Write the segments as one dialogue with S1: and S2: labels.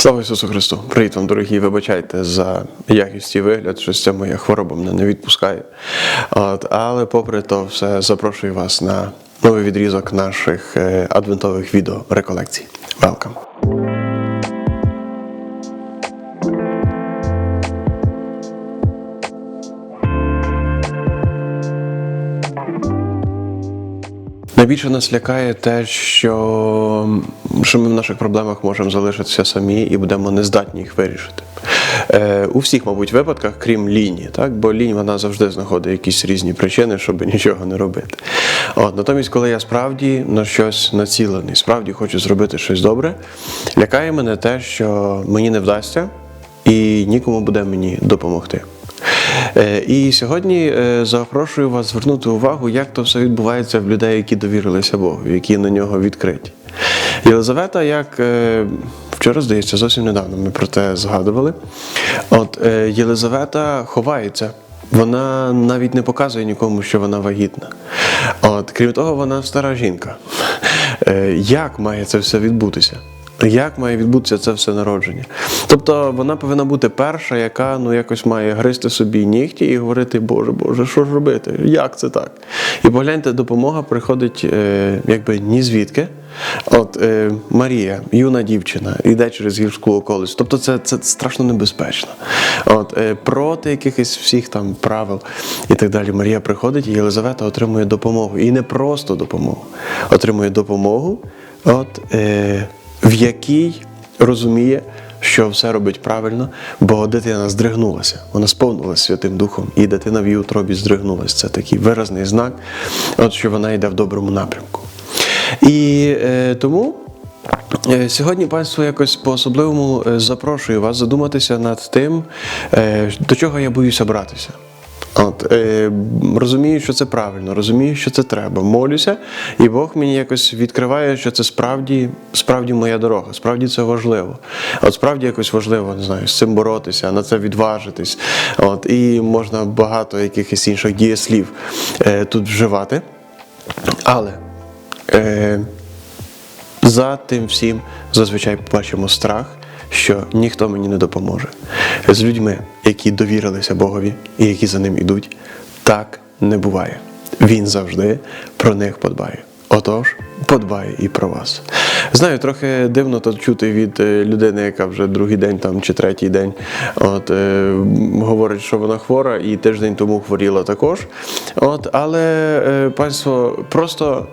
S1: Слава Ісусу Христу! Привіт вам, дорогі! Вибачайте за якість і вигляд, щось ця моя хвороба мене не відпускає. От, але попри то все запрошую вас на новий відрізок наших е, адвентових відео реколекцій. Найбільше нас лякає те, що, що ми в наших проблемах можемо залишитися самі і будемо нездатні їх вирішити. Е, у всіх, мабуть, випадках, крім ліні, так? бо лінь вона завжди знаходить якісь різні причини, щоб нічого не робити. От, натомість, коли я справді на щось націлений, справді хочу зробити щось добре, лякає мене те, що мені не вдасться і нікому буде мені допомогти. Е, І сьогодні е, запрошую вас звернути увагу, як то все відбувається в людей, які довірилися Богу, які на нього відкриті. Єлизавета, як е, вчора, здається, зовсім недавно ми про те згадували. От е, Єлизавета ховається. Вона навіть не показує нікому, що вона вагітна. От, крім того, вона стара жінка. Е, Як має це все відбутися? Як має відбутися це все народження? Тобто вона повинна бути перша, яка ну якось має гризти собі нігті і говорити, Боже, Боже, що ж робити? Як це так? І погляньте, допомога приходить якби ні звідки. От е, Марія, юна дівчина, йде через гірську околицю. Тобто це, це страшно небезпечно. От, е, проти якихось всіх там правил і так далі. Марія приходить, і Єлизавета отримує допомогу. І не просто допомогу, отримує допомогу, от, е, в якій розуміє, що все робить правильно, бо дитина здригнулася, вона сповнилася Святим Духом, і дитина в її утробі здригнулася. Це такий виразний знак, от, що вона йде в доброму напрямку. І е, тому е, сьогодні панство якось по-особливому е, запрошую вас задуматися над тим, е, до чого я боюся братися. От, розумію, що це правильно, розумію, що це треба. Молюся, і Бог мені якось відкриває, що це справді, справді моя дорога, справді це важливо. От справді якось важливо, не знаю, з цим боротися, на це відважитись. От, і можна багато якихось інших дієслів тут вживати. Але е, за тим всім зазвичай бачимо страх, що ніхто мені не допоможе. З людьми, які довірилися Богові і які за ним ідуть, так не буває. Він завжди про них подбає. Отож, подбає і про вас. Знаю, трохи дивно то чути від е, людини, яка вже другий день там чи третій день от, е, говорить, що вона хвора, і тиждень тому хворіла також. От, але е, панство, просто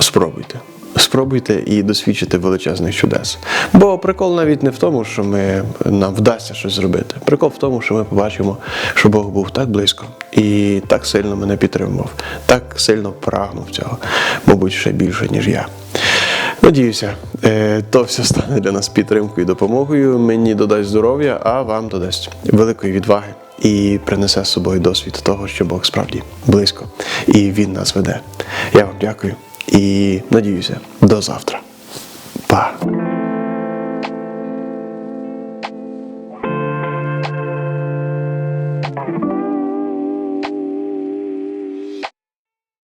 S1: спробуйте. Спробуйте і досвідчите величезних чудес. Бо прикол навіть не в тому, що ми, нам вдасться щось зробити. Прикол в тому, що ми побачимо, що Бог був так близько і так сильно мене підтримував, так сильно прагнув цього, мабуть, ще більше, ніж я. Надіюся, е, то все стане для нас підтримкою і допомогою. Мені додасть здоров'я, а вам додасть великої відваги і принесе з собою досвід того, що Бог справді близько і Він нас веде. Я вам дякую і надіюся, до завтра. Па!